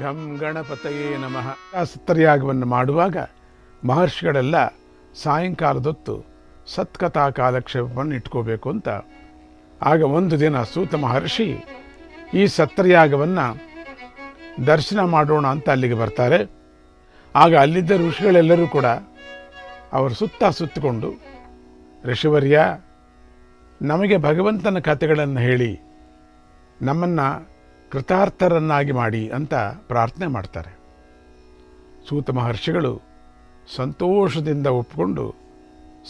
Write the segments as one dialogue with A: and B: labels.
A: ಘಂ ಗಣಪತಯೇ ನಮಃ. ಸತ್ತರ್ಯಾಗವನ್ನು ಮಾಡುವಾಗ ಮಹರ್ಷಿಗಳೆಲ್ಲ ಸಾಯಂಕಾಲದೊತ್ತು ಸತ್ಕಥಾ ಕಾಲಕ್ಷೇಪವನ್ನು ಇಟ್ಕೋಬೇಕು ಅಂತ. ಆಗ ಒಂದು ದಿನ ಸೂತ ಮಹರ್ಷಿ ಈ ಸತ್ತರ್ಯಾಗವನ್ನು ದರ್ಶನ ಮಾಡೋಣ ಅಂತ ಅಲ್ಲಿಗೆ ಬರ್ತಾರೆ. ಆಗ ಅಲ್ಲಿದ್ದ ಋಷಿಗಳೆಲ್ಲರೂ ಕೂಡ ಅವರು ಸುತ್ತ ಸುತ್ತಿಕೊಂಡು, ಋಷಿವರ್ಯ, ನಮಗೆ ಭಗವಂತನ ಕಥೆಗಳನ್ನು ಹೇಳಿ, ನಮ್ಮನ್ನು ಕೃತಾರ್ಥರನ್ನಾಗಿ ಮಾಡಿ ಅಂತ ಪ್ರಾರ್ಥನೆ ಮಾಡ್ತಾರೆ. ಸೂತ ಮಹರ್ಷಿಗಳು ಸಂತೋಷದಿಂದ ಒಪ್ಪಿಕೊಂಡು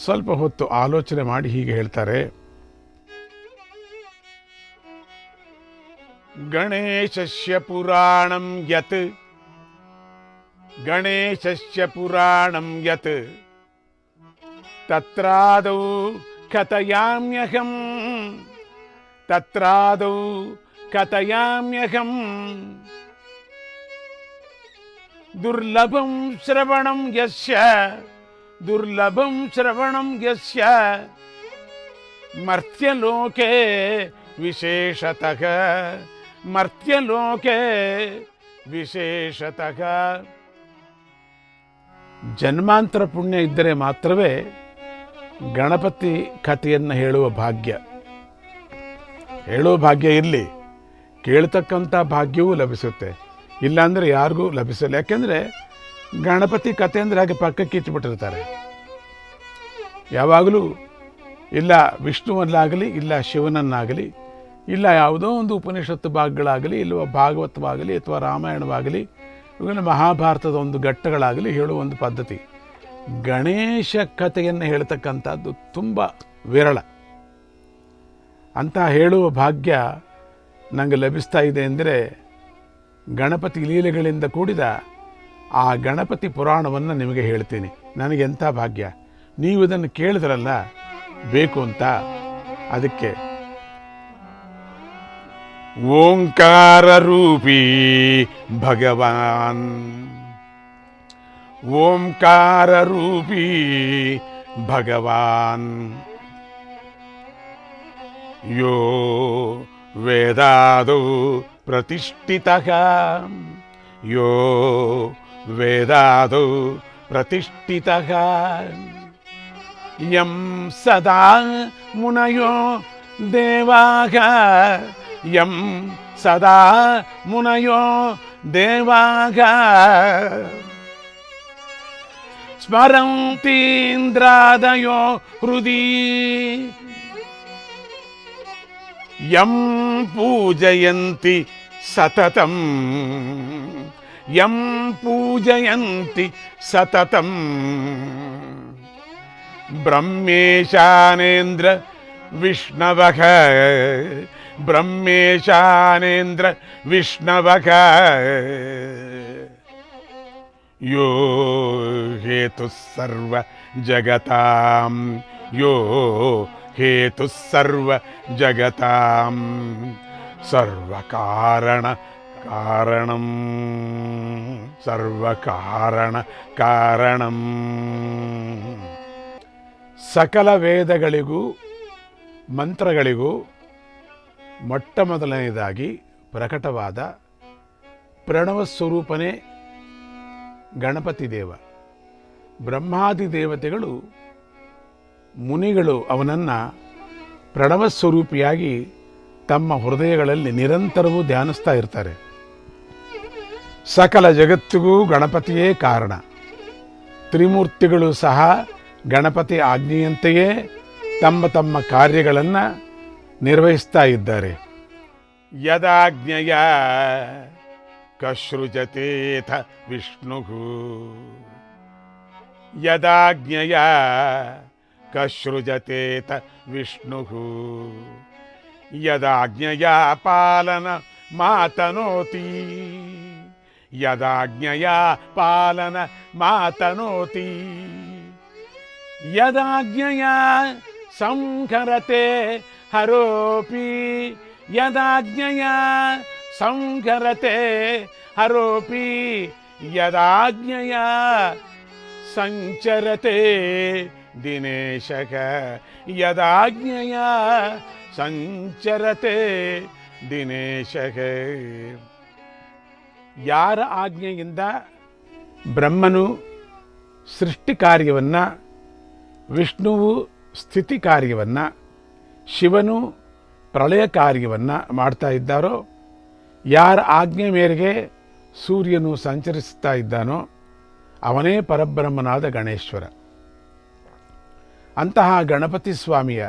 A: ಸ್ವಲ್ಪ ಹೊತ್ತು ಆಲೋಚನೆ ಮಾಡಿ ಹೀಗೆ ಹೇಳ್ತಾರೆ. ಗಣೇಶಸ್ಯ ಪುರಾಣಂ ಯತ್. ಗಣೇಶಸ್ಯ ಪುರಾಣಂ ಯತ್. ತತ್ರಾದೌ ಕಥಯಾಮ್ಯಹಂ. ತತ್ರಾದೌ ಕಥಯಾಮ್ಯಹಂ ದುರ್ಲಭಂ ಶ್ರವಣಂ ಯಸ್ಯ ದುರ್ಲಭಂ ಶ್ರವಣಂ ಯಸ್ಯ ಮರ್ತ್ಯಲೋಕೆ ವಿಶೇಷತಃ ಮರ್ತ್ಯಲೋಕೆ ವಿಶೇಷತಃ ಜನ್ಮಾಂತರ ಪುಣ್ಯ ಇದ್ದರೆ ಮಾತ್ರವೇ ಗಣಪತಿ ಕಥೆಯನ್ನು ಹೇಳುವ ಭಾಗ್ಯ. ಹೇಳುವ ಭಾಗ್ಯ ಇರಲಿ. ಕೇಳ್ತಕ್ಕಂಥ ಭಾಗ್ಯವೂ ಲಭಿಸುತ್ತೆ. ಇಲ್ಲಾಂದರೆ ಯಾರಿಗೂ ಲಭಿಸಲ್ಲ. ಯಾಕೆಂದರೆ ಗಣಪತಿ ಕತೆ ಅಂದರೆ ಹಾಗೆ ಪಕ್ಕಕ್ಕೆ ಇಚ್ಚಿಬಿಟ್ಟಿರ್ತಾರೆ. ಯಾವಾಗಲೂ ಇಲ್ಲ ವಿಷ್ಣುವನ್ನಾಗಲಿ, ಇಲ್ಲ ಶಿವನನ್ನಾಗಲಿ, ಇಲ್ಲ ಯಾವುದೋ ಒಂದು ಉಪನಿಷತ್ತು ಭಾಗಗಳಾಗಲಿ ಇಲ್ಲವ ಭಾಗವತವಾಗಲಿ ಅಥವಾ ರಾಮಾಯಣವಾಗಲಿ, ಇವುಗಳ ಮಹಾಭಾರತದ ಒಂದು ಘಟ್ಟಗಳಾಗಲಿ ಹೇಳುವ ಒಂದು ಪದ್ಧತಿ. ಗಣೇಶ ಕಥೆಯನ್ನು ಹೇಳ್ತಕ್ಕಂಥದ್ದು ತುಂಬ ವಿರಳ. ಅಂತ ಹೇಳುವ ಭಾಗ್ಯ ನನಗೆ ಲಭಿಸ್ತಾ ಇದೆ ಅಂದರೆ ಗಣಪತಿ ಲೀಲೆಗಳಿಂದ ಕೂಡಿದ ಆ ಗಣಪತಿ ಪುರಾಣವನ್ನು ನಿಮಗೆ ಹೇಳ್ತೀನಿ. ನನಗೆಂಥ ಭಾಗ್ಯ? ನೀವು ಇದನ್ನು ಕೇಳಿದ್ರಲ್ಲ, ಬೇಕು ಅಂತ. ಅದಕ್ಕೆ, ಓಂಕಾರ ರೂಪಿ ಭಗವಾನ್. ಓಂಕಾರ ರೂಪಿ ಭಗವಾನ್. ಯೋ वेदादौ प्रतिष्ठितः। यो वेदादौ प्रतिष्ठितः। यं सदा मुनयो देवाः। यं सदा मुनयो देवाः। स्मरन्तीन्द्रादयो हृदि। ಯಂ ಪೂಜಯಂತಿ ಸತತಂ ಯಂ ಪೂಜಯಂತಿ ಸತತಂ ಬ್ರಹ್ಮೇಶಾನೇಂದ್ರ ವಿಷ್ಣವಃ ಬ್ರಹ್ಮೇಶಾನೇಂದ್ರ ವಿಷ್ಣವಃ ಯೋ ಹೇತು ಸರ್ವ ಜಗತಾಂ ಯೋ ಹೇತು ಸರ್ವ ಜಗತಾಂ. ಸರ್ವಕಾರಣ ಕಾರಣಂ ಸರ್ವಕಾರಣ ಕಾರಣಂ. ಸಕಲ ವೇದಗಳಿಗೂ ಮಂತ್ರಗಳಿಗೂ ಮೊಟ್ಟ ಮೊದಲನೆಯದಾಗಿ ಪ್ರಕಟವಾದ ಪ್ರಣವ ಸ್ವರೂಪನೇ ಗಣಪತಿ ದೇವ. ಬ್ರಹ್ಮಾದಿ ದೇವತೆಗಳು ಮುನಿಗಳು ಅವನನ್ನು ಪ್ರಣವ ಸ್ವರೂಪಿಯಾಗಿ ತಮ್ಮ ಹೃದಯಗಳಲ್ಲಿ ನಿರಂತರವೂ ಧ್ಯಾನಿಸ್ತಾ ಇರ್ತಾರೆ. ಸಕಲ ಜಗತ್ತಿಗೂ ಗಣಪತಿಯೇ ಕಾರಣ. ತ್ರಿಮೂರ್ತಿಗಳು ಸಹ ಗಣಪತಿ ಆಜ್ಞೆಯಂತೆಯೇ ತಮ್ಮ ತಮ್ಮ ಕಾರ್ಯಗಳನ್ನು ನಿರ್ವಹಿಸ್ತಾ ಇದ್ದಾರೆ. ಯದಾಜ್ಞೆಯ ಕಶ್ರುಜತೇಥ ವಿಷ್ಣು ಯದಾಜ್ಞೆಯ ಕಶ್ರುಜತೇಥ ವಿಷ್ಣು ಯದಾಜ್ಞೆಯ ಪಾಲನ ಮಾತನೋತಿ ಯದಾಜ್ಞೆಯ ಪಾಲನ ಮಾತನೋತಿ ಯದಾಜ್ಞೆಯ ಸಂಕರತೆ ಹರೋಪಿ ಯದಾಜ್ಞೆಯ ಸಂಕರತೆ ಹರೋಪಿ ಯದಾಜ್ಞೆಯ ಸಂಚರತೆ ದಿನೇಶಕ, ಯದಾಜ್ಞೆಯ ಸಂಚರತೆ ದಿನೇಶಕ. ಯಾರ ಆಜ್ಞೆಯಿಂದ ಬ್ರಹ್ಮನು ಸೃಷ್ಟಿ ಕಾರ್ಯವನ್ನು, ವಿಷ್ಣುವು ಸ್ಥಿತಿ ಕಾರ್ಯವನ್ನು, ಶಿವನು ಪ್ರಳಯ ಕಾರ್ಯವನ್ನು ಮಾಡ್ತಾ ಇದ್ದಾರೋ, ಯಾರ ಆಜ್ಞೆ ಮೇರೆಗೆ ಸೂರ್ಯನು ಸಂಚರಿಸ್ತಾ ಇದ್ದಾನೋ, ಅವನೇ ಪರಬ್ರಹ್ಮನಾದ ಗಣೇಶ್ವರ. ಅಂತಹ ಗಣಪತಿ ಸ್ವಾಮಿಯ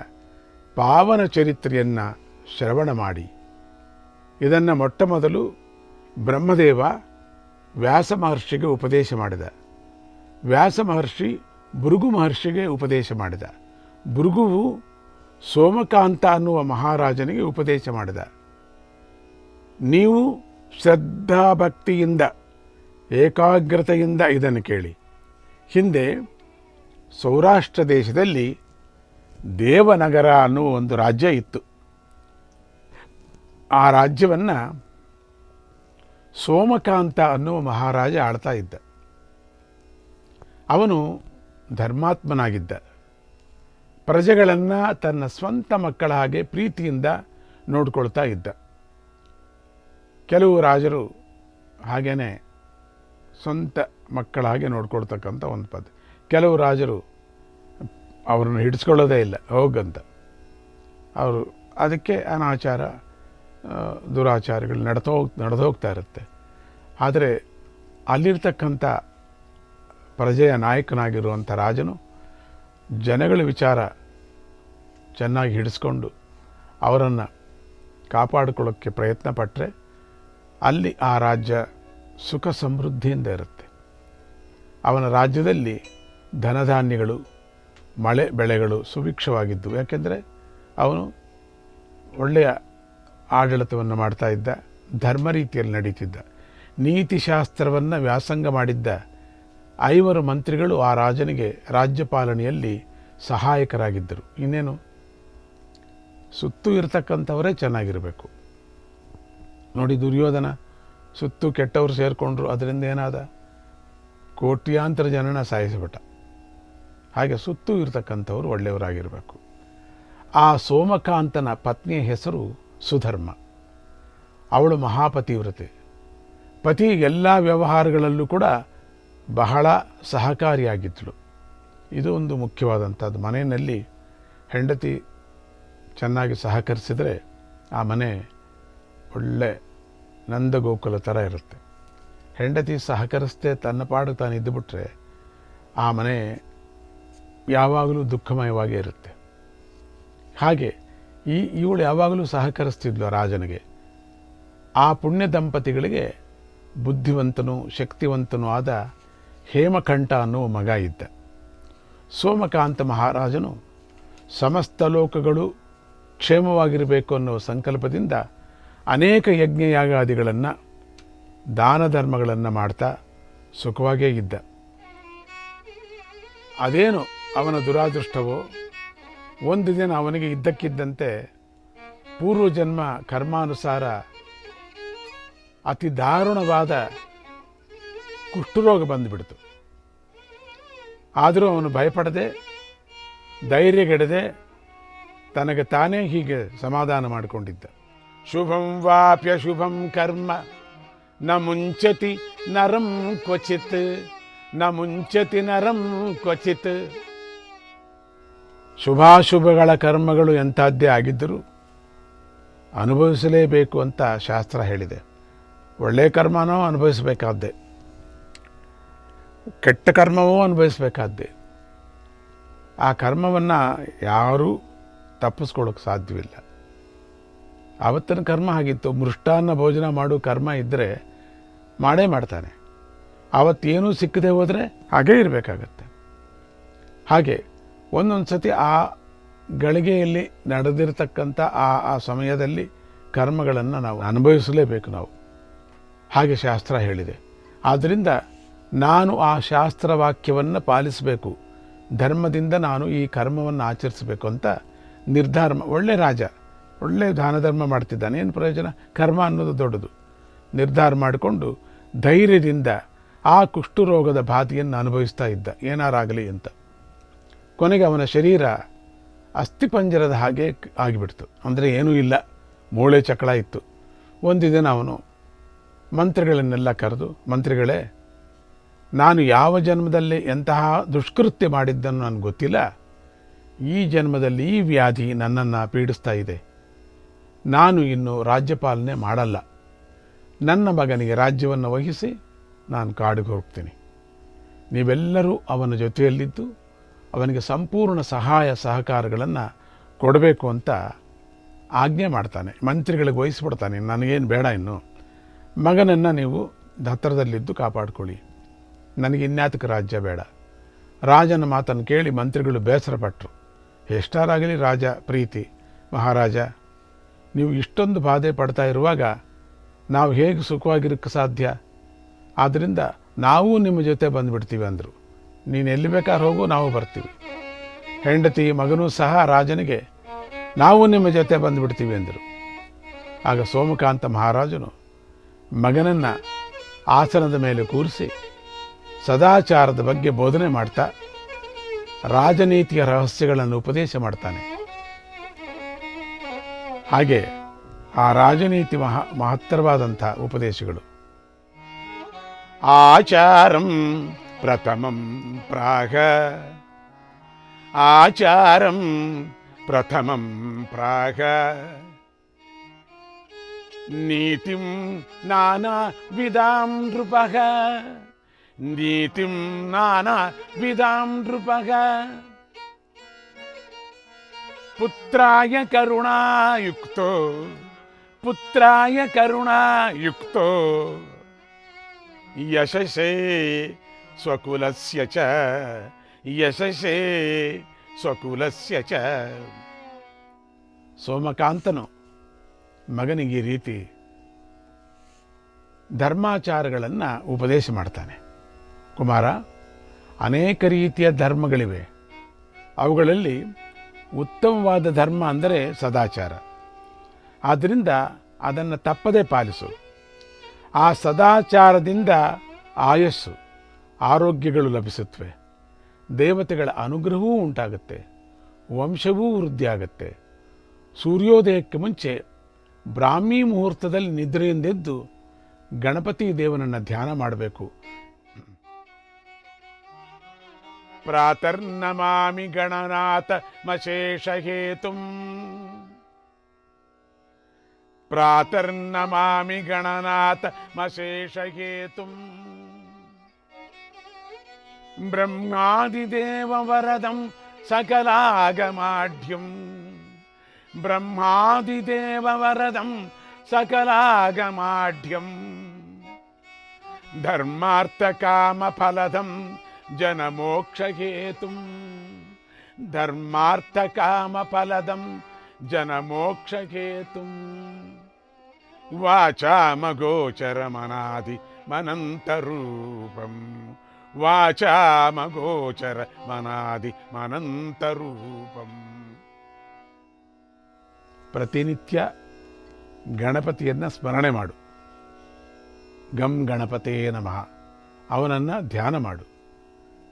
A: ಪಾವನ ಚರಿತ್ರೆಯನ್ನು ಶ್ರವಣ ಮಾಡಿ. ಇದನ್ನು ಮೊಟ್ಟ ಮೊದಲು ಬ್ರಹ್ಮದೇವ ವ್ಯಾಸ ಮಹರ್ಷಿಗೆ ಉಪದೇಶ ಮಾಡಿದ. ವ್ಯಾಸ ಮಹರ್ಷಿ ಭೃಗು ಮಹರ್ಷಿಗೆ ಉಪದೇಶ ಮಾಡಿದ. ಭೃಗುವು ಸೋಮಕಾಂತ ಅನ್ನುವ ಮಹಾರಾಜನಿಗೆ ಉಪದೇಶ ಮಾಡಿದ. ನೀವು ಶ್ರದ್ಧಾಭಕ್ತಿಯಿಂದ, ಏಕಾಗ್ರತೆಯಿಂದ ಇದನ್ನು ಕೇಳಿ. ಹಿಂದೆ ಸೌರಾಷ್ಟ್ರ ದೇಶದಲ್ಲಿ ದೇವನಗರ ಅನ್ನುವ ಒಂದು ರಾಜ್ಯ ಇತ್ತು. ಆ ರಾಜ್ಯವನ್ನು ಸೋಮಕಾಂತ ಅನ್ನುವ ಮಹಾರಾಜ ಆಳ್ತಾ ಇದ್ದ. ಅವನು ಧರ್ಮಾತ್ಮನಾಗಿದ್ದ. ಪ್ರಜೆಗಳನ್ನು ತನ್ನ ಸ್ವಂತ ಮಕ್ಕಳ ಹಾಗೆ ಪ್ರೀತಿಯಿಂದ ನೋಡ್ಕೊಳ್ತಾ ಇದ್ದ. ಕೆಲವು ರಾಜರು ಹಾಗೆಯೇ ಸ್ವಂತ ಮಕ್ಕಳ ಹಾಗೆ ನೋಡ್ಕೊಳ್ತಕ್ಕಂಥ ಒಂದು ಪದ್ಧತಿ. ಕೆಲವು ರಾಜರು ಅವರನ್ನು ಹಿಡಿಸ್ಕೊಳ್ಳೋದೇ ಇಲ್ಲ, ಹೋಗಂತ. ಅವರು ಅದಕ್ಕೆ ಅನಾಚಾರ ದುರಾಚಾರಗಳು ನಡೆದೋ ನಡೆದು ಹೋಗ್ತಾ ಇರುತ್ತೆ. ಆದರೆ ಅಲ್ಲಿರ್ತಕ್ಕಂಥ ಪ್ರಜೆಯ ನಾಯಕನಾಗಿರುವಂಥ ರಾಜನು ಜನಗಳ ವಿಚಾರ ಚೆನ್ನಾಗಿ ಹಿಡಿಸ್ಕೊಂಡು ಅವರನ್ನು ಕಾಪಾಡಿಕೊಳ್ಳೋಕ್ಕೆ ಪ್ರಯತ್ನ ಪಟ್ಟರೆ ಅಲ್ಲಿ ಆ ರಾಜ್ಯ ಸುಖ ಸಮೃದ್ಧಿಯಿಂದ ಇರುತ್ತೆ. ಅವನ ರಾಜ್ಯದಲ್ಲಿ ಧನಧಾನ್ಯಗಳು, ಮಳೆ ಬೆಳೆಗಳು ಸುಭಿಕ್ಷವಾಗಿದ್ದವು. ಯಾಕೆಂದರೆ ಅವನು ಒಳ್ಳೆಯ ಆಡಳಿತವನ್ನು ಮಾಡ್ತಾ ಇದ್ದ, ಧರ್ಮ ರೀತಿಯಲ್ಲಿ ನಡೀತಿದ್ದ ನೀತಿಶಾಸ್ತ್ರವನ್ನು ವ್ಯಾಸಂಗ ಮಾಡಿದ್ದ ಐವರು ಮಂತ್ರಿಗಳು ಆ ರಾಜನಿಗೆ ರಾಜ್ಯಪಾಲನೆಯಲ್ಲಿ ಸಹಾಯಕರಾಗಿದ್ದರು. ಇನ್ನೇನು? ಸುತ್ತು ಇರತಕ್ಕಂಥವರೇ ಚೆನ್ನಾಗಿರಬೇಕು. ನೋಡಿ ದುರ್ಯೋಧನ, ಸುತ್ತು ಕೆಟ್ಟವರು ಸೇರಿಕೊಂಡ್ರು, ಅದರಿಂದ ಏನಾದ? ಕೋಟ್ಯಾಂತರ ಜನನ ಸಾಯಿಸಿಬಿಟ್ಟ. ಹಾಗೆ ಸುತ್ತು ಇರತಕ್ಕಂಥವ್ರು ಒಳ್ಳೆಯವರಾಗಿರಬೇಕು. ಆ ಸೋಮಕಾಂತನ ಪತ್ನಿಯ ಹೆಸರು ಸುಧರ್ಮ. ಅವಳು ಮಹಾಪತಿವ್ರತೆ. ಪತಿ ಎಲ್ಲ ವ್ಯವಹಾರಗಳಲ್ಲೂ ಕೂಡ ಬಹಳ ಸಹಕಾರಿಯಾಗಿದ್ದಳು. ಇದು ಒಂದು ಮುಖ್ಯವಾದಂಥದ್ದು. ಮನೆಯಲ್ಲಿ ಹೆಂಡತಿ ಚೆನ್ನಾಗಿ ಸಹಕರಿಸಿದರೆ ಆ ಮನೆ ಒಳ್ಳೆ ನಂದಗೋಕುಲ ಥರ ಇರುತ್ತೆ. ಹೆಂಡತಿ ಸಹಕರಿಸದೆ ತನ್ನ ಪಾಡು ತಾನು ಇದ್ದುಬಿಟ್ರೆ ಆ ಮನೆ ಯಾವಾಗಲೂ ದುಃಖಮಯವಾಗೇ ಇರುತ್ತೆ. ಹಾಗೆ ಈ ಇವಳು ಯಾವಾಗಲೂ ಸಹಕರಿಸ್ತಿದ್ಲು ರಾಜನಿಗೆ. ಆ ಪುಣ್ಯ ದಂಪತಿಗಳಿಗೆ ಬುದ್ಧಿವಂತನೂ ಶಕ್ತಿವಂತನೂ ಆದ ಹೇಮಕಂಠ ಅನ್ನುವ ಮಗ ಇದ್ದ. ಸೋಮಕಾಂತ ಮಹಾರಾಜನು ಸಮಸ್ತ ಲೋಕಗಳು ಕ್ಷೇಮವಾಗಿರಬೇಕು ಅನ್ನುವ ಸಂಕಲ್ಪದಿಂದ ಅನೇಕ ಯಜ್ಞಯಾಗಾದಿಗಳನ್ನು ದಾನ ಧರ್ಮಗಳನ್ನು ಮಾಡ್ತಾ ಸುಖವಾಗೇ ಇದ್ದ. ಅದೇನು ಅವನ ದುರಾದೃಷ್ಟವೋ, ಒಂದು ದಿನ ಅವನಿಗೆ ಇದ್ದಕ್ಕಿದ್ದಂತೆ ಪೂರ್ವಜನ್ಮ ಕರ್ಮಾನುಸಾರ ಅತಿ ದಾರುಣವಾದ ಕುಷ್ಠರೋಗ ಬಂದುಬಿಡ್ತು. ಆದರೂ ಅವನು ಭಯಪಡದೆ, ಧೈರ್ಯಗೆಡದೆ ತನಗೆ ತಾನೇ ಹೀಗೆ ಸಮಾಧಾನ ಮಾಡಿಕೊಂಡಿದ್ದ. ಶುಭಂ ವಾಪ್ಯ ಶುಭಂ ಕರ್ಮ, ನ ಮುಂಚತಿ ನರಂ ಕ್ವಚಿತ್, ನ ಮುಂಚತಿ ನರಂ ಕ್ವಚಿತ್. ಶುಭಾಶುಭಗಳ ಕರ್ಮಗಳು ಎಂಥದ್ದೇ ಆಗಿದ್ದರೂ ಅನುಭವಿಸಲೇಬೇಕು ಅಂತ ಶಾಸ್ತ್ರ ಹೇಳಿದೆ. ಒಳ್ಳೆಯ ಕರ್ಮನೋ ಅನುಭವಿಸಬೇಕಾದ್ದೆ. ಕೆಟ್ಟ ಕರ್ಮವೂ ಅನುಭವಿಸಬೇಕಾದ್ದೆ. ಆ ಕರ್ಮವನ್ನು ಯಾರೂ ತಪ್ಪಿಸ್ಕೊಳ್ಳೋಕೆ ಸಾಧ್ಯವಿಲ್ಲ. ಆವತ್ತಿನ ಕರ್ಮ ಆಗಿತ್ತು ಮೃಷ್ಟಾನ್ನ ಭೋಜನ ಮಾಡೋ ಕರ್ಮ ಇದ್ದರೆ ಮಾಡೇ ಮಾಡ್ತಾನೆ. ಆವತ್ತೇನೂ ಸಿಕ್ಕದೆ ಹೋದರೆ ಹಾಗೇ ಇರಬೇಕಾಗತ್ತೆ. ಹಾಗೆ ಒಂದೊಂದು ಸತಿ ಆ ಗಳಿಗೆಯಲ್ಲಿ ನಡೆದಿರತಕ್ಕಂಥ ಆ ಆ ಸಮಯದಲ್ಲಿ ಕರ್ಮಗಳನ್ನು ನಾವು ಅನುಭವಿಸಲೇಬೇಕು ನಾವು. ಹಾಗೆ ಶಾಸ್ತ್ರ ಹೇಳಿದೆ. ಆದ್ದರಿಂದ ನಾನು ಆ ಶಾಸ್ತ್ರವಾಕ್ಯವನ್ನು ಪಾಲಿಸಬೇಕು. ಧರ್ಮದಿಂದ ನಾನು ಈ ಕರ್ಮವನ್ನು ಆಚರಿಸಬೇಕು ಅಂತ ನಿರ್ಧಾರ ಒಳ್ಳೆ ರಾಜ, ಒಳ್ಳೆ ದಾನ ಧರ್ಮ ಮಾಡ್ತಿದ್ದಾನೆ. ಏನು ಪ್ರಯೋಜನ? ಕರ್ಮ ಅನ್ನೋದು ದೊಡ್ಡದು. ನಿರ್ಧಾರ ಮಾಡಿಕೊಂಡು ಧೈರ್ಯದಿಂದ ಆ ಕುಷ್ಠರೋಗದ ಬಾಧೆಯನ್ನು ಅನುಭವಿಸ್ತಾ ಇದ್ದ. ಏನಾರಾಗಲಿ ಅಂತ. ಕೊನೆಗೆ ಅವನ ಶರೀರ ಅಸ್ಥಿಪಂಜರದ ಹಾಗೆ ಆಗಿಬಿಡ್ತು. ಅಂದರೆ ಏನೂ ಇಲ್ಲ. ಮೂಳೆ ಚಕಳ ಇತ್ತು. ಒಂದು ದಿನ ಅವನು ಮಂತ್ರಿಗಳನ್ನೆಲ್ಲ ಕರೆದು, ಮಂತ್ರಿಗಳೇ, ನಾನು ಯಾವ ಜನ್ಮದಲ್ಲಿ ಎಂತಹ ದುಷ್ಕೃತ್ಯ ಮಾಡಿದ್ದನ್ನು ನನಗೆ ಗೊತ್ತಿಲ್ಲ. ಈ ಜನ್ಮದಲ್ಲಿ ಈ ವ್ಯಾಧಿ ನನ್ನನ್ನು ಪೀಡಿಸ್ತಾ ಇದೆ. ನಾನು ಇನ್ನು ರಾಜ್ಯಪಾಲನೆ ಮಾಡಲ್ಲ. ನನ್ನ ಮಗನಿಗೆ ರಾಜ್ಯವನ್ನು ವಹಿಸಿ ನಾನು ಕಾಡಿಗೆ ಹೋಗ್ತೀನಿ. ನೀವೆಲ್ಲರೂ ಅವನ ಜೊತೆಯಲ್ಲಿದ್ದು ಅವನಿಗೆ ಸಂಪೂರ್ಣ ಸಹಾಯ ಸಹಕಾರಗಳನ್ನು ಕೊಡಬೇಕು ಅಂತ ಆಜ್ಞೆ ಮಾಡ್ತಾನೆ. ಮಂತ್ರಿಗಳಿಗೆ ವಹಿಸ್ಬಿಡ್ತಾನೆ. ನನಗೇನು ಬೇಡ ಇನ್ನು. ಮಗನನ್ನು ನೀವು ಹತ್ತಿರದಲ್ಲಿದ್ದು ಕಾಪಾಡ್ಕೊಳ್ಳಿ. ನನಗೆ ಇನ್ಯಾತಕ ರಾಜ್ಯ ಬೇಡ. ರಾಜನ ಮಾತನ್ನು ಕೇಳಿ ಮಂತ್ರಿಗಳು ಬೇಸರಪಟ್ಟರು ಎಷ್ಟಾರಾಗಲಿ ರಾಜ, ಪ್ರೀತಿ, ಮಹಾರಾಜ, ನೀವು ಇಷ್ಟೊಂದು ಬಾಧೆ ಪಡ್ತಾ ಇರುವಾಗ ನಾವು ಹೇಗೆ ಸುಖವಾಗಿರೋಕ್ಕೆ ಸಾಧ್ಯ? ಆದ್ದರಿಂದ ನಾವು ನಿಮ್ಮ ಜೊತೆ ಬಂದುಬಿಡ್ತೀವಿ ಅಂದರು. ನೀನು ಎಲ್ಲಿ ಬೇಕಾದ್ರೆ ಹೋಗು, ನಾವು ಬರ್ತೀವಿ. ಹೆಂಡತಿ, ಮಗನೂ ಸಹ ರಾಜನಿಗೆ, ನಾವು ನಿಮ್ಮ ಜೊತೆ ಬಂದುಬಿಡ್ತೀವಿ ಅಂದರು. ಆಗ ಸೋಮಕಾಂತ ಮಹಾರಾಜನು ಮಗನನ್ನು ಆಸನದ ಮೇಲೆ ಕೂರಿಸಿ ಸದಾಚಾರದ ಬಗ್ಗೆ ಬೋಧನೆ ಮಾಡ್ತಾ ರಾಜನೀತಿಯ ರಹಸ್ಯಗಳನ್ನು ಉಪದೇಶ ಮಾಡ್ತಾನೆ. ಹಾಗೆ ಆ ರಾಜನೀತಿ ಮಹಾ, ಮಹತ್ತರವಾದಂಥ ಉಪದೇಶಗಳು. ಆಚಾರಂ ప్రథమం ప్రాహ ఆచారం ప్రథమం ప్రాహ నీతిం నానా విధాం నృప నీతిం నానా విధాం నృప పుత్రాయ కరుణాయుక్తో పుత్రాయ కరుణాయుక్తో యశసే ಸ್ವಕುಲಸ್ಯ ಚ ಯಶಸೇ ಸ್ವಕುಲಸ್ಯ ಚ. ಸೋಮಕಾಂತನು ಮಗನಿಗೆ ಈ ರೀತಿ ಧರ್ಮಾಚಾರಗಳನ್ನು ಉಪದೇಶ ಮಾಡ್ತಾನೆ. ಕುಮಾರ, ಅನೇಕ ರೀತಿಯ ಧರ್ಮಗಳಿವೆ. ಅವುಗಳಲ್ಲಿ ಉತ್ತಮವಾದ ಧರ್ಮ ಅಂದರೆ ಸದಾಚಾರ. ಆದ್ದರಿಂದ ಅದನ್ನು ತಪ್ಪದೇ ಪಾಲಿಸು. ಆ ಸದಾಚಾರದಿಂದ ಆಯಸ್ಸು. ಆರೋಗ್ಯಗಳು ಲಭಿಸುತ್ತವೆ. ದೇವತೆಗಳ ಅನುಗ್ರಹವೂ ಉಂಟಾಗುತ್ತೆ. ವಂಶವೂ ವೃದ್ಧಿಯಾಗತ್ತೆ. ಸೂರ್ಯೋದಯಕ್ಕೆ ಮುಂಚೆ ಬ್ರಾಹ್ಮಿ ಮುಹೂರ್ತದಲ್ಲಿ ನಿದ್ರೆಯಿಂದೆದ್ದು ಗಣಪತಿ ದೇವನನ್ನು ಧ್ಯಾನ ಮಾಡಬೇಕು. ಪ್ರಾತರ್ನಮಾಮಿ ಗಣನಾಥ ಮಶೇಷ ಹೇತುಂ. ಪ್ರಾತರ್ನಮಾಮಿ ಗಣನಾಥ ಮಶೇಷ ಹೇತುಂ. ब्रह्मादिदेववरदं सकलागमाढ्यं। ब्रह्मादिदेववरदं सकलागमाढ्यं। धर्मार्थकामफलदं जनमोक्षहेतुं। धर्मार्थकामफलदं जनमोक्षकेतुं वाचामगोचरमनादिमनन्तरूपम्। ವಾಚಾಮಗೋಚರ ಮನಾದಿ ಮನಂತರೂಪಂ ಪ್ರತಿನಿತ್ಯ ಗಣಪತಿಯನ್ನು ಸ್ಮರಣೆ ಮಾಡು. ಗಂ ಗಣಪತೇ ನಮಃ. ಅವನನ್ನು ಧ್ಯಾನ ಮಾಡು.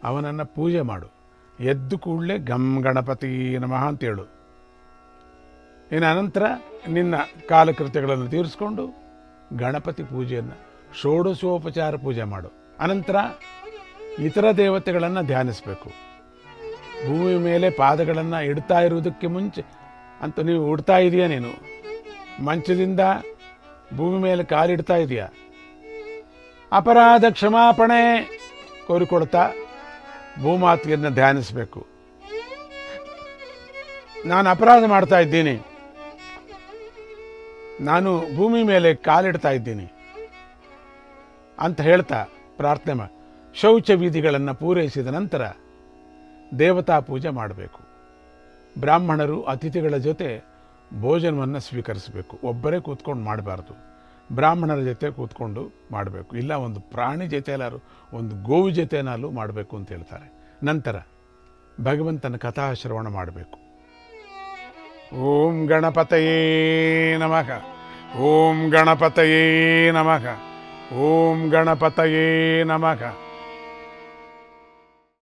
A: ಅವನನ್ನು ಪೂಜೆ ಮಾಡು. ಎದ್ದು ಕೂಡಲೇ ಗಂ ಗಣಪತಿ ನಮಃ ಅಂತೇಳು ಇನ್ನು ಅನಂತರ ನಿನ್ನ ಕಾಲಕೃತ್ಯಗಳನ್ನು ತೀರಿಸ್ಕೊಂಡು ಗಣಪತಿ ಪೂಜೆಯನ್ನು ಷೋಡಶೋಪಚಾರ ಪೂಜೆ ಮಾಡು. ಅನಂತರ ಇತರ ದೇವತೆಗಳನ್ನು ಧ್ಯಾನಿಸಬೇಕು. ಭೂಮಿ ಮೇಲೆ ಪಾದಗಳನ್ನು ಇಡ್ತಾ ಇರುವುದಕ್ಕೆ ಮುಂಚೆ, ಅಂತ ನೀವು ಉಡ್ತಾ ಇದೆಯಾ ನೀನು? ಮಂಚದಿಂದ ಭೂಮಿ ಮೇಲೆ ಕಾಲಿಡ್ತಾ ಇದೆಯಾ? ಅಪರಾಧ ಕ್ಷಮಾಪಣೆ ಕೋರಿಕೊಳ್ತಾ ಭೂಮಾತೆಯನ್ನು ಧ್ಯಾನಿಸಬೇಕು. ನಾನು ಅಪರಾಧ ಮಾಡ್ತಾ ಇದ್ದೀನಿ. ನಾನು ಭೂಮಿ ಮೇಲೆ ಕಾಲಿಡ್ತಾ ಇದ್ದೀನಿ. ಅಂತ ಹೇಳ್ತಾ ಪ್ರಾರ್ಥನೆ ಮಾಡಿ. ಶೌಚ ವಿಧಿಗಳನ್ನು ಪೂರೈಸಿದ ನಂತರ ದೇವತಾ ಪೂಜೆ ಮಾಡಬೇಕು. ಬ್ರಾಹ್ಮಣರು ಅತಿಥಿಗಳ ಜೊತೆ ಭೋಜನವನ್ನು ಸ್ವೀಕರಿಸಬೇಕು. ಒಬ್ಬರೇ ಕೂತ್ಕೊಂಡು ಮಾಡಬಾರ್ದು. ಬ್ರಾಹ್ಮಣರ ಜೊತೆ ಕೂತ್ಕೊಂಡು ಮಾಡಬೇಕು. ಇಲ್ಲ, ಒಂದು ಪ್ರಾಣಿ ಜೊತೆಲಾರು ಒಂದು ಗೋವು ಜೊತೆನಾಲೂ ಮಾಡಬೇಕು ಅಂತ ಹೇಳ್ತಾರೆ. ನಂತರ ಭಗವಂತನ ಕಥಾಶ್ರವಣ ಮಾಡಬೇಕು. ಓಂ ಗಣಪತಯೇ ನಮಃ. ಓಂ ಗಣಪತಯೇ ನಮಃ. ಓಂ ಗಣಪತಯೇ ನಮಃ.